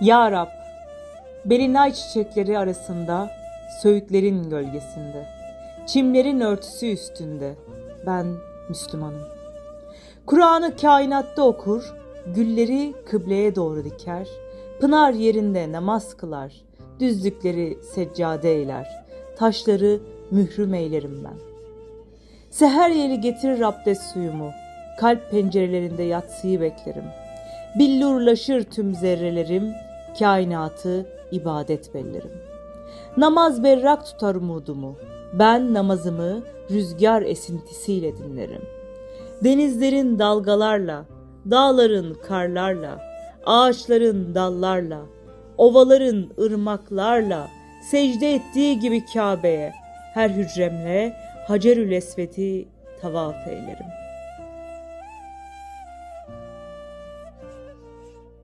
Ya Rab, belinay çiçekleri arasında, söğütlerin gölgesinde, çimlerin örtüsü üstünde ben Müslümanım. Kur'an'ı kainatta okur, gülleri kıbleye doğru diker, pınar yerinde namaz kılar, düzlükleri seccade eyler, taşları mührüm eylerim ben. Seher yeli getirir abdest suyumu, kalp pencerelerinde yatsıyı beklerim. Billurlaşır tüm zerrelerim, kainatı ibadet bellerim. Namaz berrak tutar umudumu, ben namazımı rüzgar esintisiyle dinlerim. Denizlerin dalgalarla, dağların karlarla, ağaçların dallarla, ovaların ırmaklarla, secde ettiği gibi Kabe'ye, her hücremle Hacerül Esved'i tavaf eylerim.